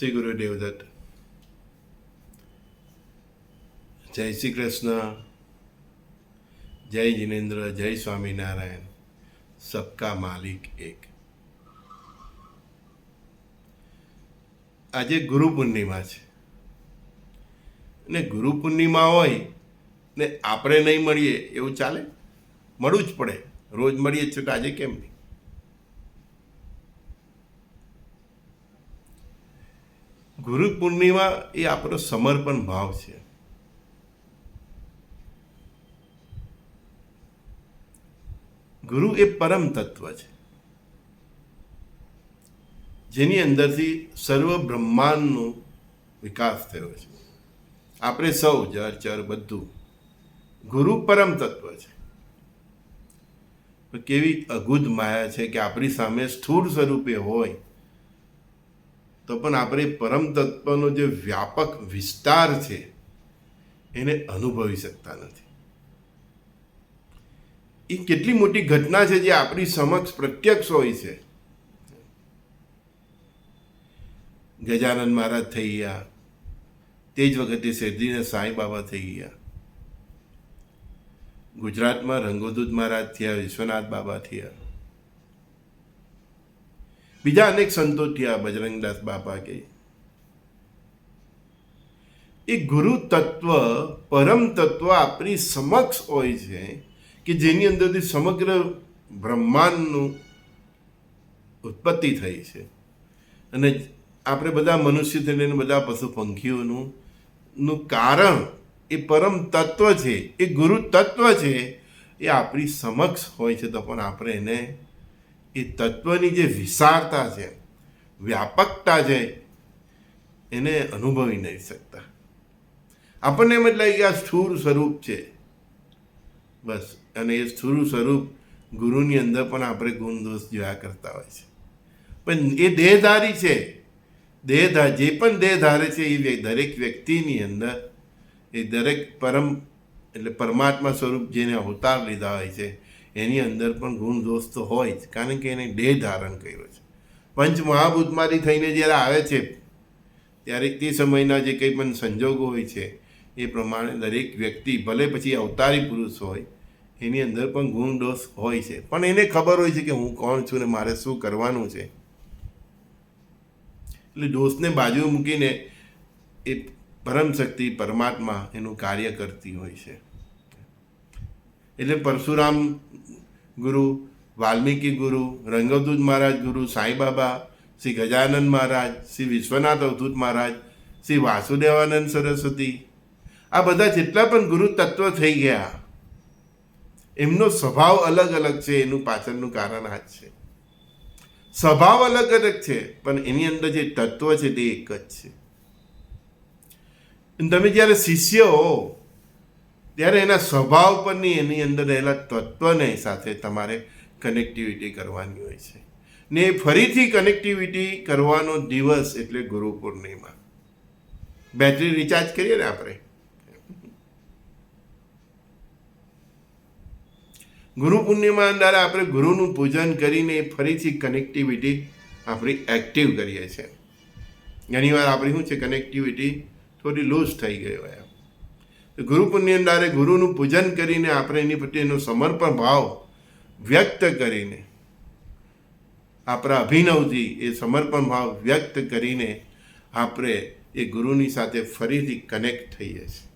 શ્રી ગુરુદેવ દત્ત જય શ્રી કૃષ્ણ જય જિનેન્દ્ર જય સ્વામિનારાયણ સબકા માલિક એક આજે ગુરુ પૂર્ણિમા છે ને ગુરુ પૂર્ણિમા હોય ને આપણે નહીં મળીએ એવું ચાલે મળવું જ પડે રોજ મળીએ જ તો આજે કેમ નહીં ગુરુ પૂર્ણિમા એ આપણો સમર્પણ ભાવ છે. ગુરુ એ પરમ તત્વ છે. જેની અંદરથી સર્વ બ્રહ્માંડનો વિકાસ થયો છે. આપણે સૌ જર ચર બધું ગુરુ પરમ તત્વ છે. કેવી અગુધ માયા છે કે આપણી સામે સ્થૂળ સ્વરૂપે હોય તો પણ આપણે પરમ તત્વનો જે વ્યાપક વિસ્તાર છે, એને અનુભવી શકતા નથી. એ કેટલી મોટી ઘટના છે જે આપણી સમક્ષ પ્રત્યક્ષ હોય છે. ગજાનંદ મહારાજ થઈ ગયા. તે જ વખતે શેરડીને સાંઈ બાબા થઈ ગયા. ગુજરાતમાં રંગોદૂત મહારાજ થયા, વિશ્વનાથ બાબા થયા. બીજા અનેક સંતો થયા બજરંગદાસ બાપા કે. એ ગુરુ તત્વ, પરમ તત્વ આપણી સમક્ષ હોય છે કે જેની અંદરથી સમગ્ર બ્રહ્માંડનું ઉત્પત્તિ થઈ છે. અને આપણે બધા મનુષ્ય થઈને બધા પશુ પંખીઓનું, નું કારણ એ પરમ તત્વ છે. એ ગુરુ તત્વ છે એ આપણી સમક્ષ હોય છે તો પણ આપણે એને એ તત્વની જે વિશાળતા છે, વ્યાપકતા છે, એને અનુભવી નહીં શકતા. આપણને એમ જ લાગે કે આ સ્થૂળ સ્વરૂપ છે. બસ, અને એ સ્થૂળ સ્વરૂપ ગુરુની અંદર પણ આપણે ગુણ દોષ જોયા કરતા હોય છે. પણ એ દેહધારી છે. દેહધાર જે પણ દેહ ધારે છે, એ દરેક વ્યક્તિની અંદર એ દરેક પરમ, એટલે પરમાત્મા સ્વરૂપ જેને અવતાર લીધા હોય છે એની અંદર પણ ગુણ દોષ તો હોય જ. કારણ કે એને દેહ ધારણ કર્યો છે. પંચ મહાભૂતમાંથી થઈને જ્યારે આવે છે, ત્યારે તે સમયના જે કંઈ પણ સંજોગો હોય છે, એ પ્રમાણે દરેક વ્યક્તિ ભલે પછી અવતારી પુરુષ હોય, એની અંદર પણ ગુણ દોષ હોય છે. પણ એને ખબર હોય છે કે હું કોણ છું ને મારે શું કરવાનું છે. એટલે દોષને બાજુ મૂકીને એ પરમ શક્તિ પરમાત્મા એનું કાર્ય કરતી હોય છે. એટલે પરશુરામ ગુરુ, વાલ્મીકી ગુરુ રંગદૂત મહારાજ ગુરુ સાંઈબાબા શ્રી ગજાનંદ મહારાજ, શ્રી વિશ્વનાથ અવધૂત મહારાજ, શ્રી વાસુદેવાનંદ સરસ્વતી, આ બધા જેટલા પણ ગુરુ તત્વ થઈ ગયા, એમનો સ્વભાવ અલગ અલગ છે, એનું પાછળનું કારણ આ જ છે. સ્વભાવ અલગ અલગ છે, પણ એની અંદર જે તત્વ છે તે એક જ છે. તમે જ્યારે શિષ્ય હો ત્યારે એના સ્વભાવ પરની એની અંદર રહેલા તત્વને સાથે તમારે કનેક્ટિવિટી કરવાની હોય છે. ને ફરીથી કનેક્ટિવિટી કરવાનો દિવસ એટલે ગુરુ પૂર્ણિમા. બેટરી રિચાર્જ કરીએ ને આપણે? ગુરુ પૂર્ણિમા અંદર આપણે ગુરુનું પૂજન કરીને ફરીથી કનેક્ટિવિટી આપણી એક્ટિવ કરીએ છીએ. ઘણીવાર આપણી શું છે? કનેક્ટિવિટી થોડી લૂઝ થઈ ગઈ હોય. ગુરુ અંદર ગુરુનું પૂજન કરીને આપણે એની પ્રત્યેનો સમર્પણ ભાવ વ્યક્ત કરીને આપણા અભિનવથી એ સમર્પણ ભાવ વ્યક્ત કરીને આપણે એ ગુરુની સાથે ફરીથી કનેક્ટ થઈએ છીએ.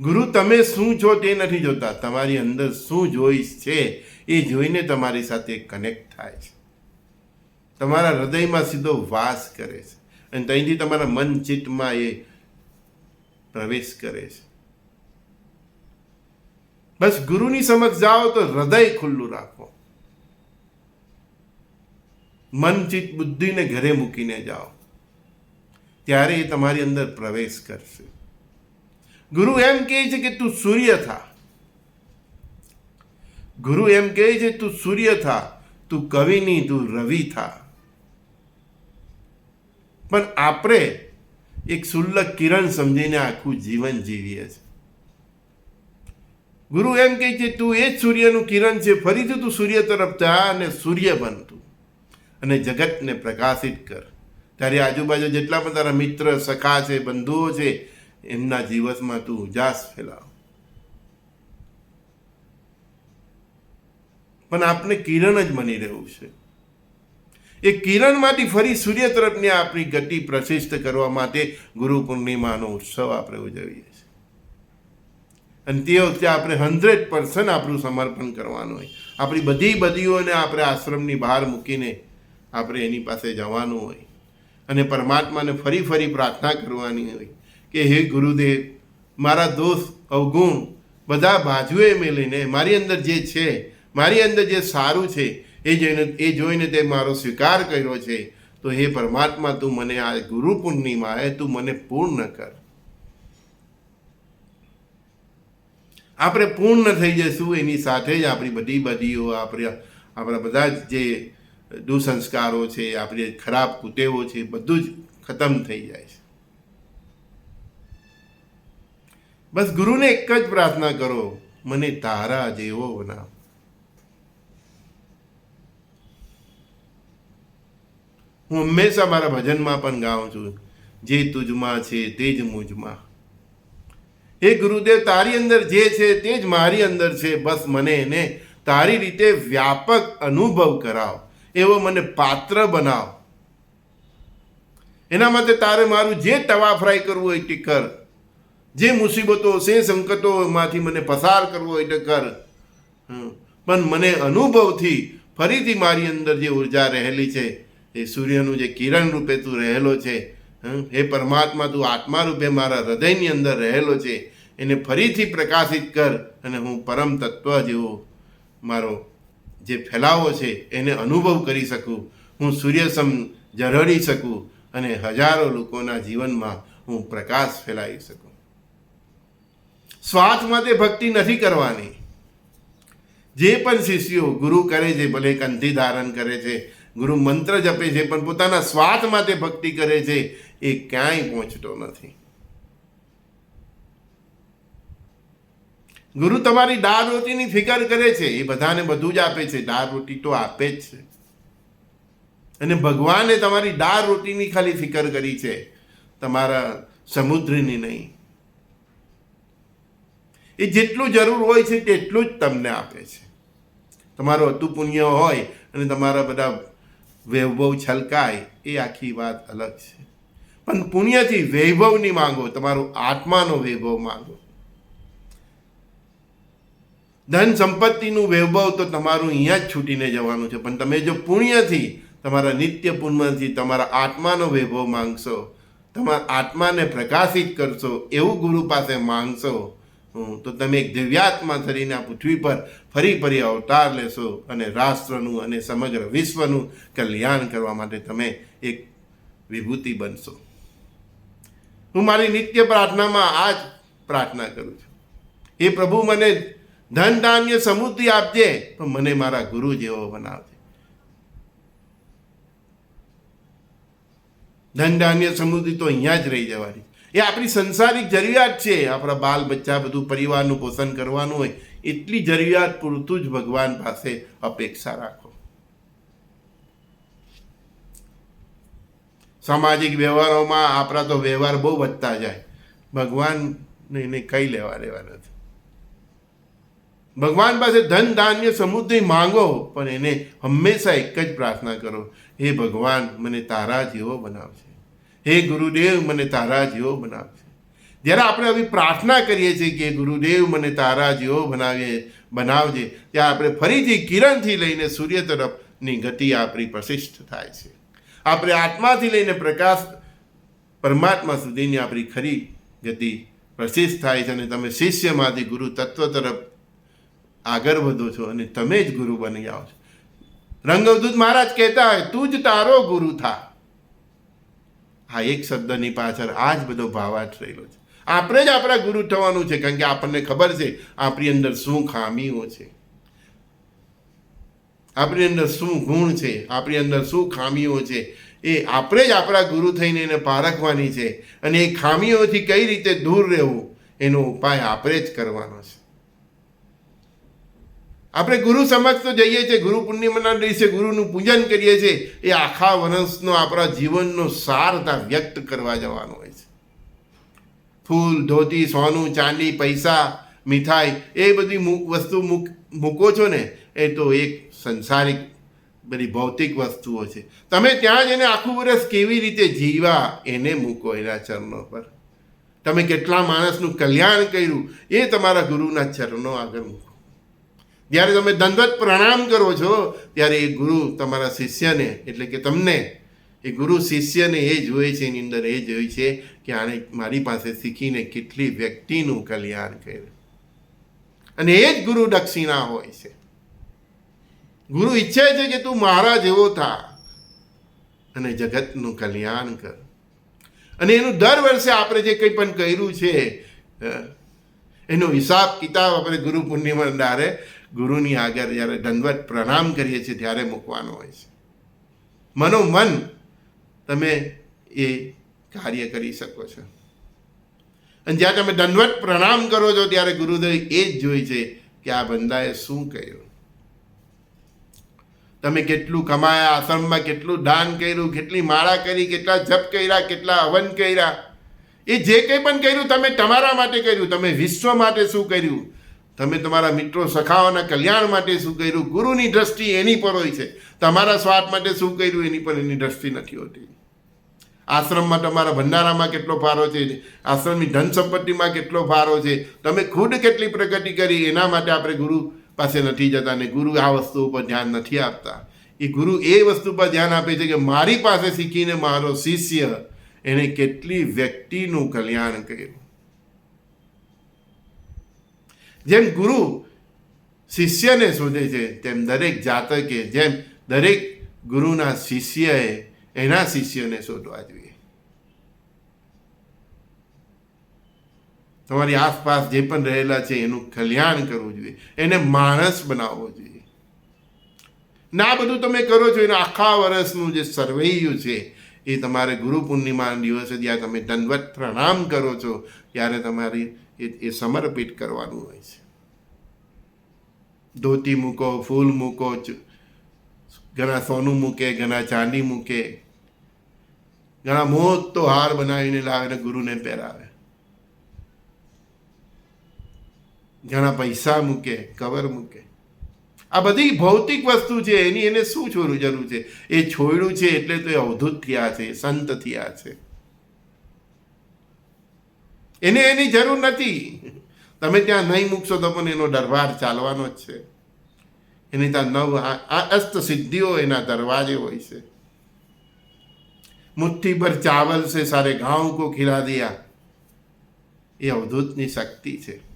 ગુરુ, તમે શું છો તે નથી જોતા. તમારી અંદર શું જોઈશ છે એ જોઈને તમારી સાથે કનેક્ટ થાય છે. તમારા હૃદયમાં સીધો વાસ કરે છે. અને ત્યાંથી તમારા મન ચિત્તમાં એ પ્રવેશ કરે છે. બસ ગુરુની સમક્ષ જાઓ તો હૃદય ખુલ્લું રાખો. મન ચિત્ત બુદ્ધિને ઘરે મૂકીને જાઓ. ત્યારે એ તમારી અંદર પ્રવેશ કરશે. ગુરુ એમ કહે છે કે તું સૂર્ય થા. ગુરુ એમ કહે છે તું સૂર્ય થા. તું કવિ નહીં તું રવિ થા. પણ આપણે એક સુલ્લક કિરણ સમજીને આખું જીવન જીવીએ છીએ. ગુરુ એમ કહે છે, તું એ જ સૂર્યનું કિરણ છે, ફરીથી તું સૂર્ય તરફ જા અને સૂર્ય બન તું અને જગતને પ્રકાશિત કર. તારી આજુબાજુ જેટલા પણ તારા મિત્ર, સખા છે, બંધુઓ છે, એમના જીવનમાં તું ઉજાસ ફેલાવ. પણ આપણે કિરણ જ બની રહ્યું છે. એ કિરણમાંથી ફરી સૂર્ય તરફની આપણી ગતિ પ્રશિષ્ટ કરવા માટે ગુરુ પૂર્ણિમાનો ઉત્સવ આપણે ઉજવીએ છીએ. અને તે વખતે આપણે હંડ્રેડ પર્સન્ટ આપણું સમર્પણ કરવાનું હોય. આપણી બધી બદીઓને આપણે આશ્રમની બહાર મૂકીને આપણે એની પાસે જવાનું હોય. અને પરમાત્માને ફરી ફરી પ્રાર્થના કરવાની હોય કે હે ગુરુદેવ, મારા દોષ અવગુણ, બધા બાજુએ મેલીને મારી અંદર જે છે, મારી અંદર જે સારું છે એ જોઈને એ જોઈને તે મારો સ્વીકાર કર્યો છે, તો હે પરમાત્મા, તું મને આ ગુરુ પૂર્ણિમાએ તું મને પૂર્ણ કર. આપણે પૂર્ણ થઈ જઈશું, એની સાથે જ આપણી બધી બધીઓ આપણે, આપણા બધા જ જે દુસંસ્કારો છે, આપણી ખરાબ કુટેવો છે, બધું જ ખતમ થઈ જાય છે. બસ ગુરુને એક જ પ્રાર્થના કરો, મને તારા જેવો બનાવ. હું હંમેશા મારા ભજનમાં પણ ગાઉં છું. જે તુજમાં છે તે જ મુજમાં. હે ગુરુદેવ, તારી અંદર જે છે તે જ મારી અંદર છે. બસ મને એને તારી રીતે વ્યાપક અનુભવ કરાવ. એવો મને પાત્ર બનાવ. એના માટે તારે મારું જે તવા ફ્રાય કરવું હોય તે કર. જે મુસીબતો છે, સંકટોમાંથી મને પસાર કરવો હોય તે કર. પણ મને અનુભવથી ફરીથી મારી અંદર જે ઊર્જા રહેલી છે એ સૂર્યનું જે કિરણ રૂપે તું રહેલો છે, હે? પરમાત્મા, તું આત્મા રૂપે મારા હૃદયની અંદર રહેલો છે, એને ફરીથી પ્રકાશિત કર અને હું પરમ તત્વ જેવો મારો જે ફેલાવો છે એને અનુભવ કરી શકું. હું સૂર્યસમ ઝરડી શકું અને હજારો લોકોના જીવનમાં હું પ્રકાશ ફેલાવી શકું. સ્વાર્થ માટે ભક્તિ નથી કરવાની. જે પણ શિષ્યો ગુરુ કરે છે, ભલે કંઠી ધારણ કરે છે ગુરુ મંત્ર જપે છે, પણ પોતાના સ્વાર્થ માટે ભક્તિ કરે છે, એ ક્યાંય પહોંચતો નથી. ગુરુ તમારી દાળ રોટીની ફિકર કરે છે, એ બધાને બધું જ આપે છે, દાળ રોટી તો આપે જ છે. અને ભગવાને તમારી દાળ રોટીની ખાલી ફિકર કરી છે, તમારા સમુદ્રની નહીં. એ જેટલું જરૂર હોય છે, તેટલું જ તમને આપે છે. તમારો અતુ પુણ્ય હોય અને તમારા બધા વૈભવ છલકાય એ આખી વાત અલગ છે. પણ પુણ્યથી વૈભવની માંગો, તમારો આત્માનો વૈભવ માંગો. ધન સંપત્તિનું વૈભવ તો તમારું અહીંયા જ છૂટીને જવાનું છે, પણ તમે જો પુણ્યથી તમારા નિત્ય પુણ્યથી તમારા આત્માનો વૈભવ માંગશો, તમારા આત્માને પ્રકાશિત કરશો, એવું ગુરુ પાસે માંગશો તો તમે એક દિવ્યાત્મા થઈને આ પૃથ્વી પર ફરી ફરી અવતાર લેશો અને રાષ્ટ્રનું અને સમગ્ર વિશ્વનું કલ્યાણ કરવા માટે તમે એક વિભૂતિ બનશો. હું મારી નિત્ય પ્રાર્થનામાં આ જ પ્રાર્થના કરું છું. એ પ્રભુ, મને ધન ધાન્ય સમૃદ્ધિ આપજે, પણ મને મારા ગુરુ જેવો બનાવજે. ધન ધાન્ય સમૃદ્ધિ તો અહીંયા જ રહી જવાની. એ આપણી સંસારિક જરૂરિયાત છે. આપણા બાલ બચ્ચા બધું પરિવારનું પોષણ કરવાનું હોય, એટલી જરૂરિયાત પૂરતું જ ભગવાન પાસે અપેક્ષા રાખો. સામાજિક વ્યવહારોમાં આપણા તો વ્યવહાર બહુ વધતા જાય. ભગવાનને એને કંઈ લેવા દેવા નથી. ભગવાન પાસે ધન, ધાન્ય, સમૃદ્ધિ માંગો, પણ એને હંમેશા એક જ પ્રાર્થના કરો, હે ભગવાન, મને તારા જેવો બનાવશે હે ગુરુદેવ, મને તારા જેવો બનાવશે જ્યારે આપણે આવી પ્રાર્થના કરીએ છીએ કે ગુરુદેવ, મને તારા જેવો બનાવીએ બનાવજે ત્યાં આપણે ફરીથી કિરણથી લઈને સૂર્ય તરફની ગતિ આપણી પ્રશિષ્ટ થાય છે. આપણે આત્માથી લઈને પ્રકાશ પરમાત્મા સુધીની આપણી ખરી ગતિ પ્રશિષ્ટ થાય છે અને તમે શિષ્યમાંથી ગુરુ તત્વ તરફ આગળ વધો છો અને તમે જ ગુરુ બની જાઓ છો. રંગવદૂત મહારાજ કહેતા હોય, તું જ તારો ગુરુ થા. આ એક શબ્દની પાછળ આ જ બધો ભાવાર્થ રહેલો છે. આપણે જ આપણા ગુરુ થવાનું છે, કારણ કે આપણને ખબર છે આપણી અંદર શું ખામીઓ છે. આપણી અંદર શું ગુણ છે, આપણી અંદર શું ખામીઓ છે, એ આપણે જ આપણા ગુરુ થઈને એને પારખવાની છે. અને એ ખામીઓથી કઈ રીતે દૂર રહેવું, એનો ઉપાય આપણે જ કરવાનો છે. આપણે ગુરુ સમક્ષ તો જઈએ છીએ, ગુરુ પૂર્ણિમાના દિવસે ગુરુનું પૂજન કરીએ છીએ, એ આખા વનસનો આપણા જીવનનો સાર ત્યાં વ્યક્ત કરવા જવાનો હોય છે. ફૂલ, ધોતી, સોનું, ચાંદી, પૈસા, મીઠાઈ, એ બધી વસ્તુ મૂક- મૂકો છો ને, એ તો એક સંસારિક બધી ભૌતિક વસ્તુઓ છે. તમે ત્યાં જઈને આખું વર્ષ કેવી રીતે જીવા એને મૂકો એના ચરણો પર. તમે કેટલા માણસનું કલ્યાણ કર્યું, એ તમારા ગુરુના ચરણો આગળ મૂકો. જ્યારે તમે દંડવત પ્રણામ કરો છો, ત્યારે એ ગુરુ તમારા શિષ્યને, એટલે કે તમને, એ ગુરુ શિષ્યને એ જોવે છે, એની અંદર એ જોઈ છે કે આને મારી પાસે શીખીને કેટલી વ્યક્તિનું કલ્યાણ કર્યું. અને એ જ ગુરુ દક્ષિણા હોય છે. ગુરુ ઈચ્છે છે કે તું મારા જેવો થા અને જગતનું કલ્યાણ કર. અને એનું દર વર્ષે આપણે જે કંઈ પણ કર્યું છે એનો હિસાબ કિતાબ આપણે ગુરુ પૂર્ણિમા દારે ગુરુની આગળ જ્યારે દંડવત પ્રણામ કરીએ છીએ, ત્યારે મૂકવાનો હોય છે. મનોમન તમે એ કાર્ય કરી શકો છો. અને જ્યારે તમે દંડવત પ્રણામ કરો છો, ત્યારે ગુરુદેવ એ જ જોઈ છે કે આ બંદાએ શું કર્યું. તમે કેટલું કમાયા, આશ્રમમાં કેટલું દાન કર્યું, કેટલી માળા કરી, કેટલા જપ કર્યા, કેટલા હવન કર્યા. એ જે કંઈ પણ કર્યું, તમે તમારા માટે કર્યું, તમે વિશ્વ માટે શું કર્યું? તમે તમારા મિત્રો સખાઓના કલ્યાણ માટે શું કર્યું? ગુરુની દ્રષ્ટિ એની પર હોય છે. તમારા સ્વાર્થ માટે શું કર્યું? એની પર એની દ્રષ્ટિ નથી હોતી. આશ્રમમાં તમારા ભંડારામાં કેટલો ફાળો છે? આશ્રમની ધન સંપત્તિમાં કેટલો ફાળો છે? તમે ખુદ કેટલી પ્રગતિ કરી? એના માટે આપણે ગુરુ પાસે નથી જતા ને ગુરુ આ વસ્તુ ઉપર ધ્યાન નથી આપતા. એ ગુરુ એ વસ્તુ પર ધ્યાન આપે છે કે મારી પાસે શીખીને મારો શિષ્ય એણે કેટલી વ્યક્તિનું કલ્યાણ કર્યું. જેમ ગુરુ શિષ્યને શોધે છે, તેમ દરેક જાતકે, જેમ દરેક ગુરુના શિષ્યએ એના શિષ્યને શોધવા જોઈએ. તમારી આસપાસ જે પણ રહેલા છે, એનું કલ્યાણ કરવું જોઈએ. એને માણસ બનાવવો જોઈએ. ના બધું તમે કરો છો, એના આખા વર્ષનું જે સર્વૈયું છે, એ તમારે ગુરુ પૂર્ણિમાના દિવસે જ્યાં તમે દંડવત પ્રણામ કરો છો, ત્યારે તમારી એ એ સમર્પિત કરવાનું હોય છે. ધોતી મૂકો, ફૂલ મૂકો ઘણા સોનું મૂકે, ઘણા ચાંદી મૂકે, ઘણા મોટો હાર બનાવીને લાવે અને ગુરુને પહેરાવે. ઘણા પૈસા મૂકે, કવર મૂકે. આ બધી ભૌતિક વસ્તુ છે, એની એને શું છોડવું જરૂર છે? એ છોડ્યું છે એટલે તો એ અવધૂત થયા છે, સંત થયા છે. એને એની જરૂર નથી. તમે ત્યાં નહીં મૂકશો તો પણ એનો દરબાર ચાલવાનો જ છે. એની ત્યાં નવ આ અસ્ત સિદ્ધિઓ એના દરવાજે હોય છે. મુઠ્ઠી પર ચાવલ છે સારે ઘાવ કો ખીરા દિયા. એ અવધૂતની શક્તિ છે.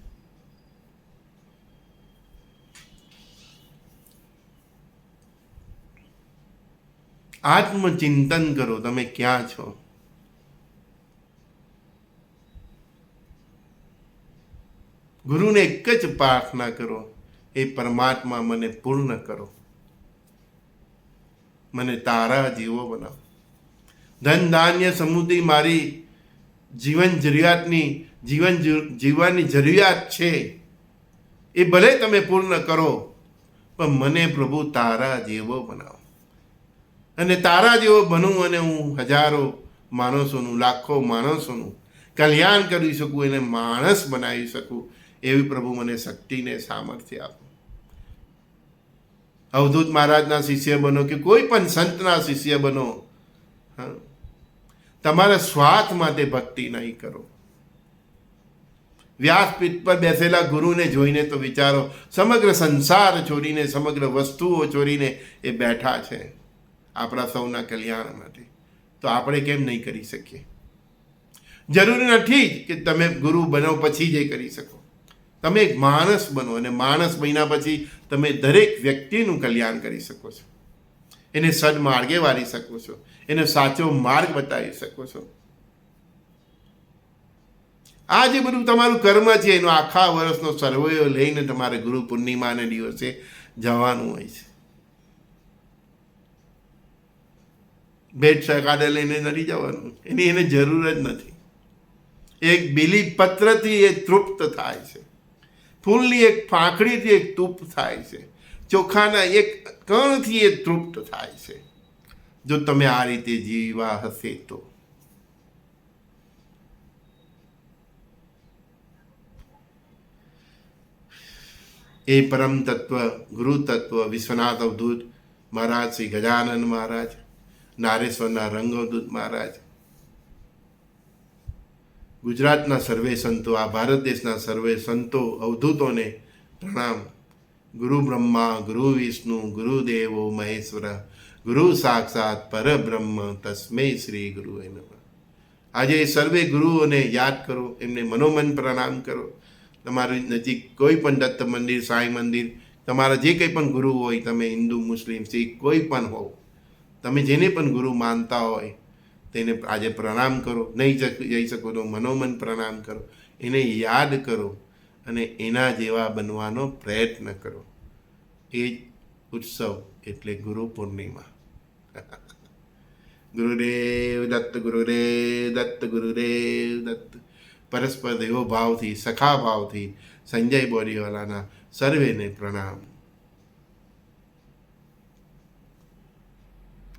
આત્મચિંતન કરો, તમે ક્યાં છો? ગુરુને એક જ પ્રાર્થના કરો, એ પરમાત્મા મને પૂર્ણ કરો. મને તારા જીવો બનાવો. ધન ધાન્ય સમૃદ્ધિ મારી જીવન જરૂરિયાતની, જીવન જીવવાની જરૂરિયાત છે. એ ભલે તમે પૂર્ણ કરો, પણ મને પ્રભુ તારા જેવો બનાવો. અને તારા જેવો બનું અને હું હજારો માણસોનું, લાખો માણસોનું કલ્યાણ કરી શકું એને માણસ બનાવી શકું એવી પ્રભુ મને શક્તિને સામર્થ્ય આપો. અવધૂત મહારાજના શિષ્ય બનો કે કોઈ પણ સંતના શિષ્ય બનો તમારા સ્વાર્થ માટે ભક્તિ નહીં કરો. વ્યાસપીઠ પર બેસેલા ગુરુને જોઈને તો વિચારો, સમગ્ર સંસાર છોડીને, સમગ્ર વસ્તુઓ છોડીને એ બેઠા છે આપણા સૌના કલ્યાણ માટે. તો આપણે કેમ નહીં કરી શકીએ? જરૂરી નથી કે તમે ગુરુ બનો પછી જ એ કરી શકો. તમે એક માણસ બનો અને માણસ બન્યા પછી તમે દરેક વ્યક્તિનું કલ્યાણ કરી શકો છો. એને સદમાર્ગે વાળી શકો છો. એને સાચો માર્ગ બતાવી શકો છો. આ જે બધું તમારું કર્મ છે, એનો આખા વર્ષનો સર્વયો લઈને તમારે ગુરુ પૂર્ણિમાને દિવસે જવાનું હોય છે. ભેટ સકાડે લઈને નડી જવાનું. એની એને જરૂર જ નથી. એક બિલી પત્રથી એ તૃપ્ત થાય છે. ફૂલની એક પાંખડીથી એક તૂપ થાય છે. ચોખાના એક કણથી એ તૃપ્ત થાય છે. જો તમે આ રીતે જીવા હશે તો. એ પરમ તત્વ, ગુરુ તત્વ, વિશ્વનાથ અવધૂત મહારાજ શ્રી ગજાનંદ મહારાજ, નારેશ્વરના રંગવદૂત મહારાજ ગુજરાતના સર્વે સંતો, આ ભારત દેશના સર્વે સંતો, અવધૂતોને પ્રણામ. ગુરુ બ્રહ્મા, ગુરુ વિષ્ણુ ગુરુદેવો મહેશ્વર, ગુરુ સાક્ષાત પરબ્રહ્મ, તસ્મે શ્રી ગુરુ એમ આજે સર્વે ગુરુઓને યાદ કરો, એમને મનોમન પ્રણામ કરો. તમારી નજીક કોઈ પણ દત્ત મંદિર, સાંઈ મંદિર, તમારા જે કંઈ પણ ગુરુ હોય, તમે હિન્દુ, મુસ્લિમ, શીખ, કોઈ પણ હોવ, તમે જેને પણ ગુરુ માનતા હોય તેને આજે પ્રણામ કરો. નહીં જઈ શકો તો મનોમન પ્રણામ કરો. એને યાદ કરો અને એના જેવા બનવાનો પ્રયત્ન કરો. એ જ ઉત્સવ એટલે ગુરુ પૂર્ણિમા. ગુરુદેવ દત્ત ગુરુદેવ દત્ત ગુરુદેવ દત્ત. પરસ્પર દેવો ભાવથી સખા ભાવથી સંજય બોરીવાલાના સર્વેને પ્રણામ.